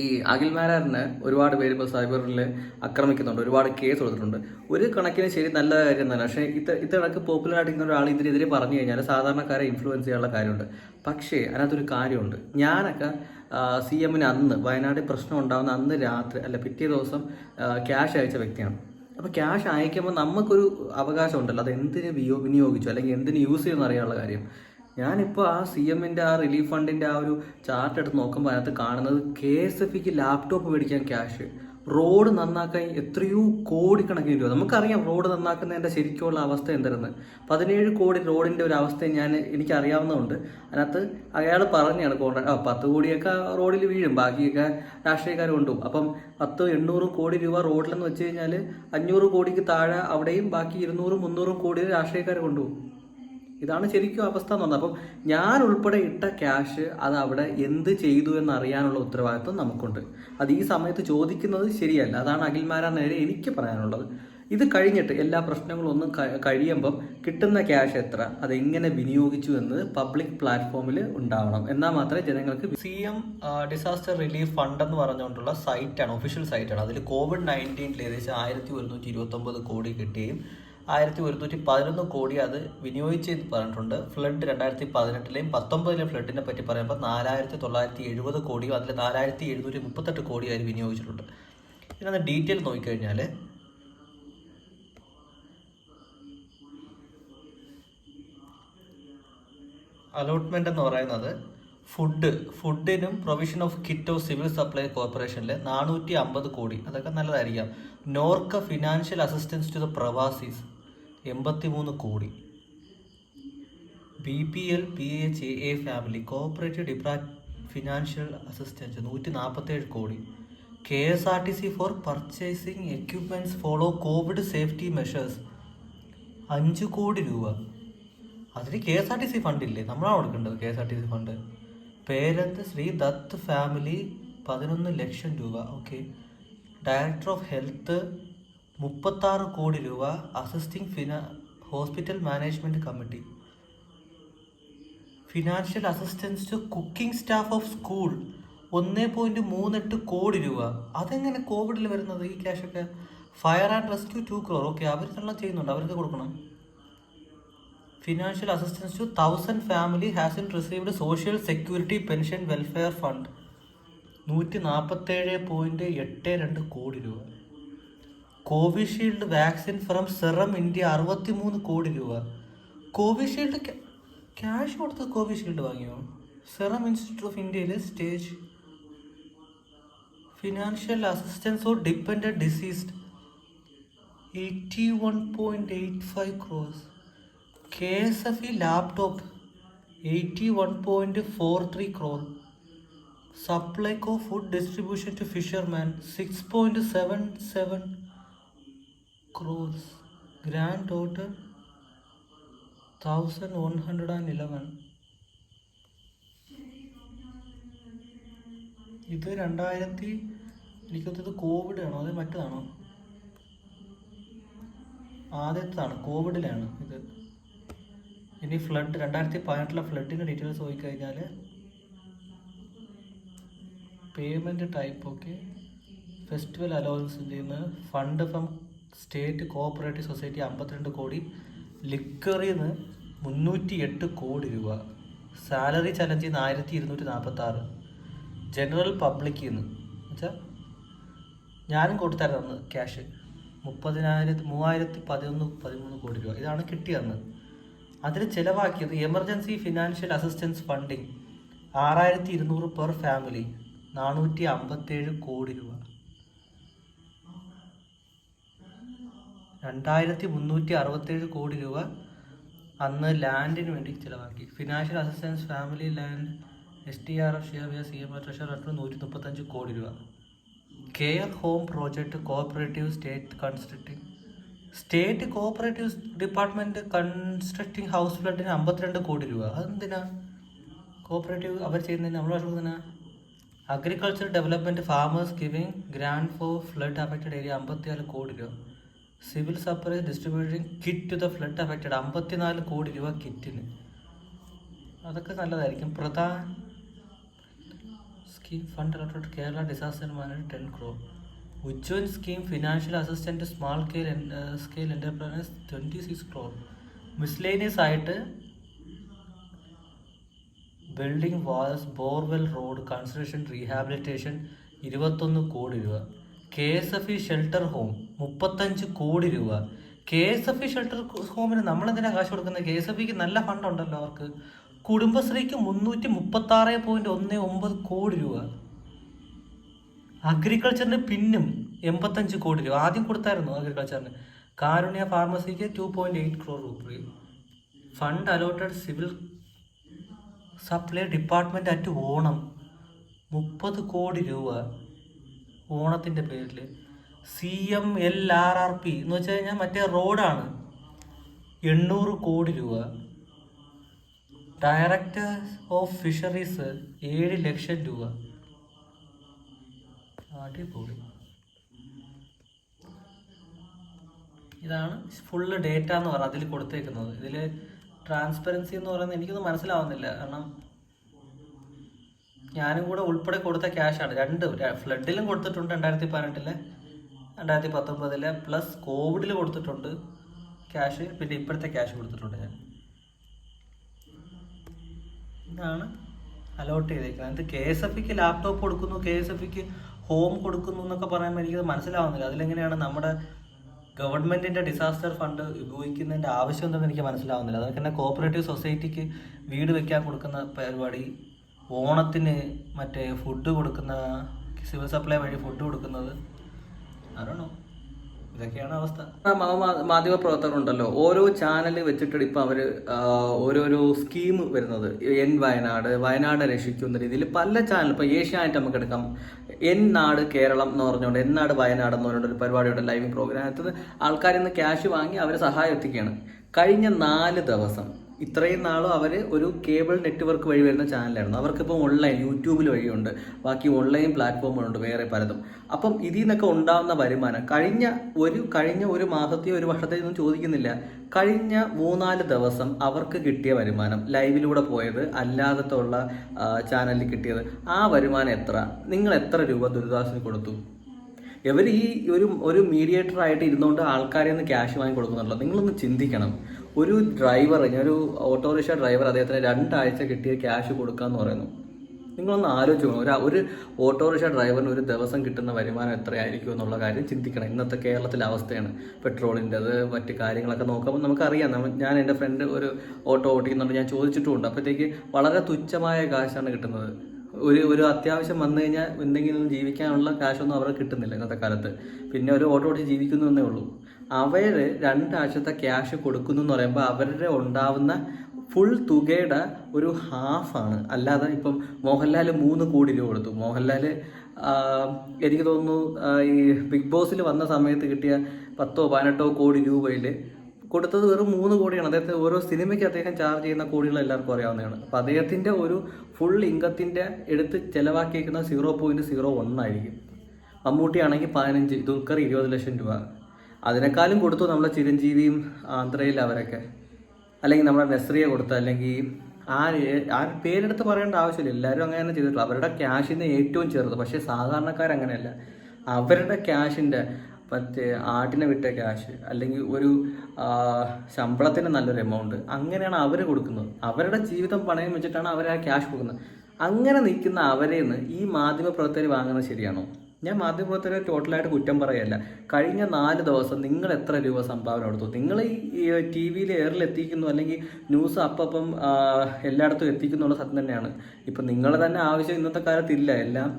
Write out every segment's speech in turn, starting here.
ഈ അഖിൽ മാരാറിനെ ഒരുപാട് പേര് ഇപ്പോൾ സൈബറിൽ ആക്രമിക്കുന്നുണ്ട് ഒരുപാട് കേസ് കൊടുത്തിട്ടുണ്ട്. ഒരു കണക്കിന് ശരി നല്ല കാര്യം തന്നെ. പക്ഷേ ഇത്ത ഇത് കണക്ക് പോപ്പുലർ ആയിട്ടിരിക്കുന്ന ഒരാൾ ഇതിനെതിരെ പറഞ്ഞു കഴിഞ്ഞാൽ സാധാരണക്കാരെ ഇൻഫ്ലുവൻസ് ചെയ്യാനുള്ള കാര്യമുണ്ട്. പക്ഷേ അതിനകത്തൊരു കാര്യമുണ്ട്. ഞാനൊക്കെ സി എമ്മിന് അന്ന് വയനാട് പ്രശ്നം ഉണ്ടാകുന്ന അന്ന് രാത്രി അല്ല പിറ്റേ ദിവസം ക്യാഷ് അയച്ച വ്യക്തിയാണ്. അപ്പോൾ ക്യാഷ് അയക്കുമ്പോൾ നമുക്കൊരു അവകാശം ഉണ്ടല്ലോ അത് എന്തിന് വിനിയോഗിച്ചു? അല്ലെങ്കിൽ എന്തിന് യൂസ് ചെയ്യുമെന്ന് അറിയാനുള്ള കാര്യം. ഞാനിപ്പോൾ ആ സി എമ്മിന്റെ ആ റിലീഫ് ഫണ്ടിന്റെ ആ ഒരു ചാർട്ട് എടുത്ത് നോക്കുമ്പോൾ അതിനകത്ത് കാണുന്നത് കെ എസ് എഫ് ഇക്ക് ലാപ്ടോപ്പ് മേടിക്കാൻ ക്യാഷ് റോഡ് നന്നാക്കാൻ എത്രയോ കോടിക്കണക്കിന് രൂപ. നമുക്കറിയാം റോഡ് നന്നാക്കുന്നതിന്റെ ശരിക്കുള്ള അവസ്ഥ എന്തായിരുന്നു. പതിനേഴ് കോടി റോഡിന്റെ ഒരു അവസ്ഥ ഞാൻ എനിക്ക് അറിയാവുന്നതുകൊണ്ട് അതിനകത്ത് അയാൾ പറഞ്ഞാണ് കോൺട്രാക്ട് ആ പത്ത് കോടിയൊക്കെ റോഡിൽ വീഴും. ബാക്കിയൊക്കെ രാഷ്ട്രീയക്കാർ കൊണ്ടുപോകും. അപ്പം പത്ത് എണ്ണൂറ് കോടി രൂപ റോഡിലെന്ന് വെച്ച് കഴിഞ്ഞാൽ അഞ്ഞൂറ് കോടിക്ക് താഴെ അവിടെയും ബാക്കി ഇരുന്നൂറും മുന്നൂറും കോടി രാഷ്ട്രീയക്കാർ കൊണ്ടുപോകും. ഇതാണ് ശരിക്കും അവസ്ഥ എന്ന് പറഞ്ഞത് അപ്പം ഞാൻ ഉൾപ്പെടെ ഇട്ട ക്യാഷ് അത് അവിടെ എന്ത് ചെയ്തു എന്നറിയാനുള്ള ഉത്തരവാദിത്വം നമുക്കുണ്ട്. അത് ഈ സമയത്ത് ചോദിക്കുന്നത് ശരിയല്ല. അതാണ് അഖിൽമാരാ നേരെ എനിക്ക് പറയാനുള്ളത്. ഇത് കഴിഞ്ഞിട്ട് എല്ലാ പ്രശ്നങ്ങളും ഒന്നും കഴിയുമ്പം കിട്ടുന്ന ക്യാഷ് എത്ര? അതെങ്ങനെ വിനിയോഗിച്ചു എന്നത് പബ്ലിക് പ്ലാറ്റ്ഫോമിൽ ഉണ്ടാവണം. എന്നാൽ മാത്രമേ ജനങ്ങൾക്ക് C M disaster relief fund എന്ന് പറഞ്ഞുകൊണ്ടുള്ള സൈറ്റാണ് ഒഫീഷ്യൽ സൈറ്റാണ് അതിൽ കോവിഡ് നയന്റീനിൽ ഏകദേശം ആയിരത്തി ഒരുന്നൂറ്റി ഇരുപത്തൊമ്പത് കോടി കിട്ടുകയും ആയിരത്തി ഒരുന്നൂറ്റി പതിനൊന്ന് കോടി അത് വിനിയോഗിച്ചെന്ന് പറഞ്ഞിട്ടുണ്ട്. ഫ്ലഡ് രണ്ടായിരത്തി പതിനെട്ടിലെയും പത്തൊമ്പതിലെയും ഫ്ലഡിനെ പറ്റി പറയുമ്പോൾ നാലായിരത്തി തൊള്ളായിരത്തി എഴുപത് കോടിയും അതിൽ നാലായിരത്തി എഴുന്നൂറ്റി മുപ്പത്തെട്ട് കോടി അതിൽ വിനിയോഗിച്ചിട്ടുണ്ട്. ഇതിനകത്ത് ഡീറ്റെയിൽ നോക്കിക്കഴിഞ്ഞാൽ അലോട്ട്മെന്റ് എന്ന് പറയുന്നത് food ഫുഡിനും provision of kit of civil supply കോർപ്പറേഷനിൽ നാനൂറ്റി അമ്പത് കോടി. അതൊക്കെ നല്ലതായിരിക്കാം. Norka financial assistance to the pravasis. എൺപത്തി മൂന്ന് കോടി. B P L P H A family cooperative ഡിപ്രാ financial assistance നൂറ്റി നാൽപ്പത്തേഴ് കോടി. K S R T C for purchasing equipments follow covid safety measures അഞ്ച് കോടി രൂപ. അതിന് K S R T C fund ഇല്ലേ? നമ്മളാണ് കൊടുക്കേണ്ടത് K S R T C fund? പേരന്ത്? Shri Dutt family പതിനൊന്ന് ലക്ഷം രൂപ. ഓക്കെ. ഡയറക്ടർ ഓഫ് ഹെൽത്ത് മുപ്പത്താറ് കോടി രൂപ assisting ഫിന hospital management committee. Financial assistance to cooking staff of school ഒന്ന് പോയിന്റ് മൂന്നെട്ട് കോടി രൂപ. അതെങ്ങനെ കോവിഡിൽ വരുന്നത് ഈ ക്യാഷൊക്കെ fire and rescue two crore okay അവരെല്ലാം ചെയ്യുന്നുണ്ട്. അവർക്ക് കൊടുക്കണം. Financial assistance two thousand family has in received social security pension welfare fund നൂറ്റി നാൽപ്പത്തേഴ് പോയിന്റ് എട്ട് രണ്ട് കോടി രൂപ. Covishield vaccine from Serum India അറുപത്തി മൂന്ന് കോടി രൂപ. കോവിഷീൽഡ് ക്യാഷ് കൊടുത്ത് കോവിഷീൽഡ് വാങ്ങിയോ? സെറം ഇൻസ്റ്റിറ്റ്യൂട്ട് ഓഫ് ഇന്ത്യയിലെ stage financial assistance or depend deceased. Eighty one point eight five crores. K S F E laptop eighty one point four three crore Supplyco food distribution to fisherman six point seven seven crores grand total thousand one hundred and eleven. ഇത് രണ്ടായിരത്തി എനിക്കൊത്തത് Covid ആണോ അതെ മറ്റേതാണോ? ആദ്യത്താണ് കോവിഡിലാണ് ഇത്. ഇനി flood രണ്ടായിരത്തി പതിനെട്ടിലെ ഫ്ലഡിന്റെ details നോക്കിക്കഴിഞ്ഞാൽ payment type okay festival allowance ചെയ്യുന്നത് fund from state cooperative society അമ്പത്തിരണ്ട് കോടി ലിക്കറിൽ നിന്ന് മുന്നൂറ്റി എട്ട് കോടി രൂപ. സാലറി ചലഞ്ചിൽ നിന്ന് ആയിരത്തി ഇരുന്നൂറ്റി നാൽപ്പത്തി ആറ് ജനറൽ പബ്ലിക്കിൽ നിന്ന് വെച്ചാൽ ഞാനും കൊടുത്തായിരുന്നു ക്യാഷ്. മുപ്പതിനായിരത്തി മൂവായിരത്തി പതിനൊന്ന് പതിമൂന്ന് കോടി രൂപ. ഇതാണ് കിട്ടിയതെന്ന് അതിൽ ചിലവാക്കിയത് എമർജൻസി ഫിനാൻഷ്യൽ അസിസ്റ്റൻസ് ഫണ്ടിങ് ആറായിരത്തി ഇരുന്നൂറ് പെർ ഫാമിലി നാനൂറ്റി അമ്പത്തേഴ് കോടി രൂപ. രണ്ടായിരത്തി മുന്നൂറ്റി അറുപത്തേഴ് കോടി രൂപ അന്ന് ലാൻഡിന് വേണ്ടി ചിലവാക്കി. Financial assistance family land S T R F share C M R treasure നൂറ്റി മുപ്പത്തഞ്ച് കോടി രൂപ. Care home project cooperative state constructing state cooperative department constructing house ഫ്ലഡിന് അമ്പത്തിരണ്ട് കോടി രൂപ. അതെന്തിനാ? കോഓപ്പറേറ്റീവ് അവർ ചെയ്യുന്നതിന് നമ്മൾ കൊടുക്കുന്ന agriculture development farmers giving grant for flood affected area അമ്പത്തിനാല് കോടി രൂപ. Civil supplies distributing kit to the flood affected അമ്പത്തിനാല് കോടി രൂപ കിറ്റിന് അതൊക്കെ നല്ലതായിരിക്കും പ്രധാൻ allotted Kerala disaster management 10 crore. Ujjwal scheme financial assistance to small scale en- uh, scale enterprise 26 crore. Miscellaneous ആയിട്ട് building walls borewell road construction rehabilitation ഇരുപത്തൊന്ന് കോടി രൂപ K S F E shelter home മുപ്പത്തഞ്ച് കോടി രൂപ. K S F E shelter ഹോമിന് നമ്മളെന്തിനാണ് കാശ് കൊടുക്കുന്നത്? കെ എസ് എഫ് ഇക്ക് നല്ല ഫണ്ട് ഉണ്ടല്ലോ അവർക്ക്. കുടുംബശ്രീക്ക് മുന്നൂറ്റി മുപ്പത്തി ആറ് പോയിന്റ് ഒന്ന് ഒമ്പത് കോടി രൂപ. അഗ്രികൾച്ചറിന് പിന്നും എൺപത്തഞ്ച് കോടി രൂപ. ആദ്യം കൊടുത്തായിരുന്നു അഗ്രികൾച്ചറിന് കാരുണ്യ ഫാർമസിക്ക് ടു പോയിന്റ് എയ്റ്റ് ക്രോർ രൂപ. Fund allotted civil supply department at Onam മുപ്പത് കോടി രൂപ. ഓണത്തിന്റെ പേരിൽ C M L R R P എന്ന് വെച്ച് കഴിഞ്ഞാൽ മറ്റേ റോഡാണ്. എണ്ണൂറ് കോടി രൂപ. ഡയറക്ടർ ഓഫ് ഫിഷറീസ് ഏഴ് ലക്ഷം രൂപ. അടിപൊളി. ഇതാണ് ഫുള്ള് ഡേറ്റ എന്ന് പറയുന്നത് അതിൽ കൊടുത്തേക്കുന്നത്. ഇതിൽ ട്രാൻസ്പെറൻസി എന്ന് പറയുന്നത് എനിക്കൊന്നും മനസ്സിലാവുന്നില്ല. കാരണം ഞാനും കൂടെ ഉൾപ്പെടെ കൊടുത്ത ക്യാഷാണ് രണ്ട് ഫ്ലഡിലും കൊടുത്തിട്ടുണ്ട് രണ്ടായിരത്തി പതിനെട്ടിലെ രണ്ടായിരത്തി പത്തൊമ്പതിലെ പ്ലസ് കോവിഡിൽ കൊടുത്തിട്ടുണ്ട് ക്യാഷ് പിന്നെ ഇപ്പോഴത്തെ ക്യാഷ് കൊടുത്തിട്ടുണ്ട് ഞാൻ. ഇതാണ് അലോട്ട് ചെയ്തേക്കുന്നത്. കെ എസ് എഫ് ഇക്ക് ലാപ്ടോപ്പ് കൊടുക്കുന്നു കെ എസ് എഫ് ഇക്ക് ഹോം കൊടുക്കുന്നു എന്നൊക്കെ പറയുമ്പോൾ എനിക്കത് മനസ്സിലാവുന്നില്ല. അതിലെങ്ങനെയാണ് നമ്മുടെ ഗവൺമെന്റിന്റെ ഡിസാസ്റ്റർ ഫണ്ട് ഉപയോഗിക്കുന്നതിന്റെ ആവശ്യം എന്തെന്ന് എനിക്ക് മനസ്സിലാവുന്നില്ല. അതൊക്കെ തന്നെ കോപ്പറേറ്റീവ് സൊസൈറ്റിക്ക് വീട് വെക്കാൻ കൊടുക്കുന്ന പരിപാടി ഓണത്തിന് മറ്റേ ഫുഡ് കൊടുക്കുന്ന സിവിൽ സപ്ലൈ വഴി ഫുഡ് കൊടുക്കുന്നത്? അറിയണോ ഇതൊക്കെയാണ് അവസ്ഥ. മാധ്യമ പ്രവർത്തകരുണ്ടല്ലോ. ഓരോ ചാനൽ വെച്ചിട്ട് ഇപ്പം അവർ ഓരോരോ സ്കീം വരുന്നത്. എൻ വയനാട് വയനാട് രക്ഷിക്കുന്ന രീതിയിൽ പല ചാനൽ ഇപ്പം ഏഷ്യാനെറ്റ് നമുക്ക് എടുക്കാം. എൻ നാട് കേരളം എന്ന് പറഞ്ഞുകൊണ്ട് എൻ നാട് വയനാട് എന്ന് പറഞ്ഞുകൊണ്ട് ഒരു പരിപാടിയുടെ ലൈവ് പ്രോഗ്രാമത്തിൽ ആൾക്കാരിൽ നിന്ന് ക്യാഷ് വാങ്ങി അവർ സഹായം എത്തിക്കുകയാണ്. കഴിഞ്ഞ നാല് ദിവസം ഇത്രയും നാളും അവർ ഒരു കേബിൾ നെറ്റ്വർക്ക് വഴി വരുന്ന ചാനലായിരുന്നു. അവർക്കിപ്പോൾ ഓൺലൈൻ യൂട്യൂബിൽ വഴിയുണ്ട്. ബാക്കി ഓൺലൈൻ പ്ലാറ്റ്ഫോമുകളുണ്ട് വേറെ പലതും. അപ്പം ഇതിൽ നിന്നൊക്കെ ഉണ്ടാകുന്ന വരുമാനം കഴിഞ്ഞ ഒരു കഴിഞ്ഞ ഒരു മാസത്തെയോ ഒരു വർഷത്തെയോ ഒന്നും ചോദിക്കുന്നില്ല. കഴിഞ്ഞ മൂന്നാൽ ദിവസം അവർക്ക് കിട്ടിയ വരുമാനം ലൈവിലൂടെ പോയത് അല്ലാതത്തുള്ള ചാനലിൽ കിട്ടിയത് ആ വരുമാനം എത്ര? നിങ്ങൾ എത്ര രൂപ ദുരിതാശ്വാസം കൊടുത്തു? ഇവർ ഈ ഒരു ഒരു മീഡിയേറ്റർ ആയിട്ട് ഇരുന്നുകൊണ്ട് ആൾക്കാരെ നിന്ന് ക്യാഷ് വാങ്ങി കൊടുക്കുന്നുണ്ടല്ലോ. നിങ്ങളൊന്ന് ചിന്തിക്കണം. ഒരു ഡ്രൈവർ ഞാനൊരു ഓട്ടോറിക്ഷ ഡ്രൈവർ അദ്ദേഹത്തിന് രണ്ടാഴ്ച കിട്ടിയ ക്യാഷ് കൊടുക്കാന്ന് പറയുന്നു. നിങ്ങളൊന്ന് ആലോചിച്ച് ഒരു ഒരു ഓട്ടോറിക്ഷ ഡ്രൈവറിന് ഒരു ദിവസം കിട്ടുന്ന വരുമാനം എത്രയായിരിക്കും എന്നുള്ള കാര്യം ചിന്തിക്കണം. ഇന്നത്തെ കേരളത്തിലെ അവസ്ഥയാണ് പെട്രോളിന്റെത് മറ്റ് കാര്യങ്ങളൊക്കെ നോക്കുമ്പോൾ നമുക്കറിയാം. ഞാൻ എന്റെ ഫ്രണ്ട് ഒരു ഓട്ടോ ഓടിക്കുന്നുണ്ട് ഞാൻ ചോദിച്ചിട്ടുമുണ്ട്. അപ്പോഴത്തേക്ക് വളരെ തുച്ഛമായ കാശാണ് കിട്ടുന്നത്. ഒരു ഒരു അത്യാവശ്യം വന്നു കഴിഞ്ഞാൽ എന്തെങ്കിലും ജീവിക്കാനുള്ള കാശൊന്നും അവർക്ക് കിട്ടുന്നില്ല ഇന്നത്തെ കാലത്ത്. പിന്നെ ഒരു ഓട്ടോ ഓടിച്ച് ജീവിക്കുന്നു എന്നേ ഉള്ളൂ. അവർ രണ്ടാഴ്ചത്തെ ക്യാഷ് കൊടുക്കുന്നു എന്ന് പറയുമ്പോൾ അവരുടെ ഉണ്ടാവുന്ന ഫുൾ തുകയുടെ ഒരു ഹാഫാണ് അല്ലാതെ ഇപ്പം മോഹൻലാൽ മൂന്ന് കോടി രൂപ കൊടുത്തു. മോഹൻലാൽ എനിക്ക് തോന്നുന്നു ഈ ബിഗ് ബോസിൽ വന്ന സമയത്ത് കിട്ടിയ പത്തോ പതിനെട്ടോ കോടി രൂപയിൽ കൊടുത്തത് വെറും മൂന്ന് കോടിയാണ്. അദ്ദേഹത്തെ ഓരോ സിനിമയ്ക്ക് അദ്ദേഹം ചാർജ് ചെയ്യുന്ന കോടികൾ എല്ലാവർക്കും അറിയാവുന്നതാണ്. അപ്പം അദ്ദേഹത്തിന്റെ ഒരു ഫുൾ ഇൻകത്തിന്റെ എടുത്ത് ചിലവാക്കിയേക്കുന്ന സീറോ പോയിന്റ് സീറോ ഒന്നായിരിക്കും മമ്മൂട്ടിയാണെങ്കിൽ പതിനഞ്ച് ദുൽഖർ ഇരുപത് ലക്ഷം രൂപ. അതിനേക്കാളും കൊടുത്തു നമ്മളെ ചിരഞ്ജീവിയും ആന്ധ്രയിൽ അവരൊക്കെ. അല്ലെങ്കിൽ നമ്മുടെ നെസ്രിയെ കൊടുത്ത അല്ലെങ്കിൽ ആ ആ പേരെടുത്ത് പറയേണ്ട ആവശ്യമില്ല. എല്ലാവരും അങ്ങനെ തന്നെ ചെയ്തിട്ടുള്ളൂ. അവരുടെ ക്യാഷിന് ഏറ്റവും ചെറുത്. പക്ഷേ സാധാരണക്കാരങ്ങനെയല്ല. അവരുടെ ക്യാഷിന്റെ മറ്റേ ആട്ടിനെ വിട്ട ക്യാഷ് അല്ലെങ്കിൽ ഒരു ശമ്പളത്തിന് നല്ലൊരു എമൗണ്ട് അങ്ങനെയാണ് അവർ കൊടുക്കുന്നത്. അവരുടെ ജീവിതം പണയം വെച്ചിട്ടാണ് അവർ ആ ക്യാഷ് കൊടുക്കുന്നത്. അങ്ങനെ നിൽക്കുന്ന അവരെ നിന്ന് ഈ മാധ്യമ പ്രവർത്തകർ വാങ്ങുന്നത് ശരിയാണോ? ഞാൻ മാധ്യമപ്രവർത്തകരെ ടോട്ടലായിട്ട് കുറ്റം പറയല്ല. കഴിഞ്ഞ നാല് ദിവസം നിങ്ങൾ എത്ര രൂപ സംഭാവന കൊടുത്തു? നിങ്ങൾ ഈ ടി വിയിൽ എയറിൽ എത്തിക്കുന്നു അല്ലെങ്കിൽ ന്യൂസ് അപ്പം എല്ലായിടത്തും എത്തിക്കുന്നുള്ള സത്യം തന്നെയാണ്. ഇപ്പം നിങ്ങളെ തന്നെ ആവശ്യം ഇന്നത്തെ കാലത്തില്ല എല്ലാം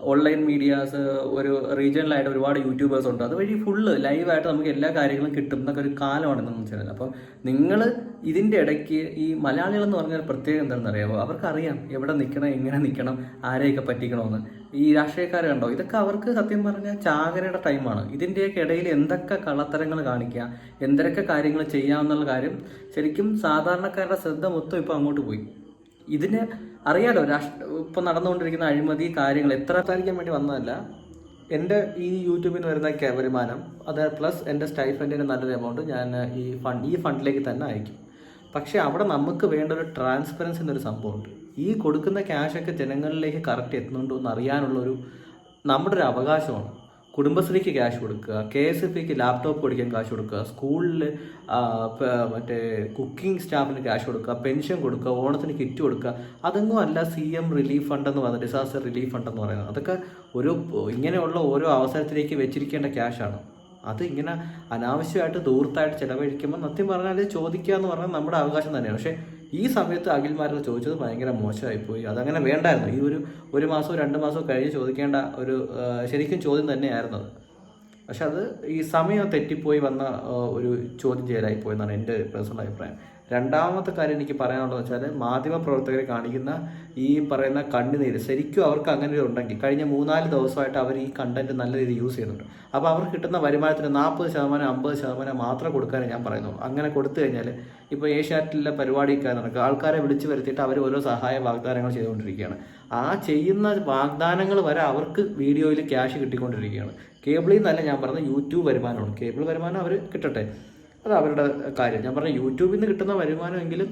ഓൺലൈൻ മീഡിയാസ് ഒരു റീജിയണലായിട്ട് ഒരുപാട് യൂട്യൂബേഴ്സ് ഉണ്ട്. അതുവഴി ഫുള്ള് ലൈവായിട്ട് നമുക്ക് എല്ലാ കാര്യങ്ങളും കിട്ടും എന്നൊക്കെ ഒരു കാലമാണ് എന്ന് വെച്ചാൽ അപ്പം നിങ്ങൾ ഇതിന്റെ ഇടയ്ക്ക് ഈ മലയാളികൾ എന്ന് പറഞ്ഞാൽ പ്രത്യേകം എന്താണെന്ന് അറിയാമോ അവർക്കറിയാം എവിടെ നിൽക്കണം എങ്ങനെ നിൽക്കണം ആരെയൊക്കെ പറ്റിക്കണമെന്ന് ഈ രാഷ്ട്രീയക്കാർ കണ്ടോ? ഇതൊക്കെ അവർക്ക് സത്യം പറഞ്ഞാൽ ചാകരയുടെ ടൈമാണ് ഇതിന്റെയൊക്കെ ഇടയിൽ എന്തൊക്കെ കള്ളത്തരങ്ങൾ കാണിക്കുക എന്തൊക്കെ കാര്യങ്ങൾ ചെയ്യാമെന്നുള്ള കാര്യം ശരിക്കും സാധാരണക്കാരുടെ ശ്രദ്ധ മൊത്തം ഇപ്പോൾ അങ്ങോട്ട് പോയി. ഇതിന് അറിയാലോ രാഷ്ട്ര ഇപ്പം നടന്നുകൊണ്ടിരിക്കുന്ന അഴിമതി കാര്യങ്ങൾ എത്ര താരിക്കാൻ വേണ്ടി വന്നതല്ല. എന്റെ ഈ യൂട്യൂബിൽ നിന്ന് വരുന്ന വരുമാനം അത് പ്ലസ് എന്റെ സ്റ്റൈഫൻഡിന്റെ നല്ലൊരു എമൗണ്ട് ഞാൻ ഈ ഫണ്ട് ഈ ഫണ്ടിലേക്ക് തന്നെ അയക്കും. പക്ഷേ അവിടെ നമുക്ക് വേണ്ട ഒരു ട്രാൻസ്പെറൻസി എന്നൊരു സംഭവമുണ്ട്. ഈ കൊടുക്കുന്ന ക്യാഷൊക്കെ ജനങ്ങളിലേക്ക് കറക്റ്റ് എത്തുന്നുണ്ടോ എന്ന് അറിയാനുള്ളൊരു നമ്മുടെ ഒരു അവകാശമാണ്. കുടുംബശ്രീക്ക് ക്യാഷ് കൊടുക്കുക കെ എസ് എഫ് ഇക്ക് ലാപ്ടോപ്പ് പഠിക്കാൻ കാശ് കൊടുക്കുക സ്കൂളിൽ മറ്റേ കുക്കിംഗ് സ്റ്റാഫിന് ക്യാഷ് കൊടുക്കുക പെൻഷൻ കൊടുക്കുക ഓണത്തിന് കിറ്റ് കൊടുക്കുക അതൊന്നും അല്ല സി എം റിലീഫ് ഫണ്ട് എന്ന് പറയുന്നത് ഡിസാസ്റ്റർ റിലീഫ് ഫണ്ട് എന്ന് പറയുന്നത്. അതൊക്കെ ഒരു ഇങ്ങനെയുള്ള ഓരോ അവസരത്തിലേക്ക് വെച്ചിരിക്കേണ്ട ക്യാഷാണ് അത് ഇങ്ങനെ അനാവശ്യമായിട്ട് ദൂർത്തായിട്ട് ചിലവഴിക്കുമ്പോൾ സത്യം പറഞ്ഞാൽ ചോദിക്കുക എന്ന് പറഞ്ഞാൽ നമ്മുടെ അവകാശം തന്നെയാണ്. പക്ഷേ ഈ സമയത്ത് അഖിൽമാരോട് ചോദിച്ചത് ഭയങ്കര മോശമായി പോയി അതങ്ങനെ വേണ്ടായിരുന്നു. ഈ ഒരു ഒരു മാസമോ രണ്ട് മാസമോ കഴിഞ്ഞ് ചോദിക്കേണ്ട ഒരു ശരിക്കും ചോദ്യം തന്നെയായിരുന്നു അത് പക്ഷെ അത് ഈ സമയം തെറ്റിപ്പോയി വന്ന ഒരു ചോദ്യം ചെയ്യലായിപ്പോയെന്നാണ് എന്റെ പേഴ്സണൽ അഭിപ്രായം. രണ്ടാമത്തെ കാര്യം എനിക്ക് പറയാനുള്ളത് വെച്ചാൽ മാധ്യമ പ്രവർത്തകരെ കാണിക്കുന്ന ഈ പറയുന്ന കണ്ണുനീര് ശരിക്കും അവർക്ക് അങ്ങനെ ഉണ്ടെങ്കിൽ കഴിഞ്ഞ മൂന്നാൽ ദിവസമായിട്ട് അവർ ഈ കണ്ടന്റ് നല്ല രീതിയിൽ യൂസ് ചെയ്യുന്നുണ്ട്. അപ്പോൾ അവർക്ക് കിട്ടുന്ന വരുമാനത്തിന് നാൽപ്പത് ശതമാനം അമ്പത് ശതമാനം മാത്രം കൊടുക്കാനേ ഞാൻ പറയുന്നുള്ളൂ. അങ്ങനെ കൊടുത്തു കഴിഞ്ഞാൽ ഇപ്പോൾ ഏഷ്യാറ്റിലെ പരിപാടിയൊക്കെ നടക്കുക ആൾക്കാരെ വിളിച്ചു വരുത്തിയിട്ട് അവർ ഓരോ സഹായ വാഗ്ദാനങ്ങൾ ചെയ്തുകൊണ്ടിരിക്കുകയാണ്. ആ ചെയ്യുന്ന വാഗ്ദാനങ്ങൾ വരെ അവർക്ക് വീഡിയോയിൽ ക്യാഷ് കിട്ടിക്കൊണ്ടിരിക്കുകയാണ്. കേബിളിൽ നിന്നല്ല ഞാൻ പറഞ്ഞത് യൂട്യൂബ് വരുമാനമാണ്. കേബിൾ വരുമാനം അവർ കിട്ടട്ടെ. അത് അവരുടെ കാര്യം. ഞാൻ പറഞ്ഞ യൂട്യൂബിൽ നിന്ന് കിട്ടുന്ന വരുമാനമെങ്കിലും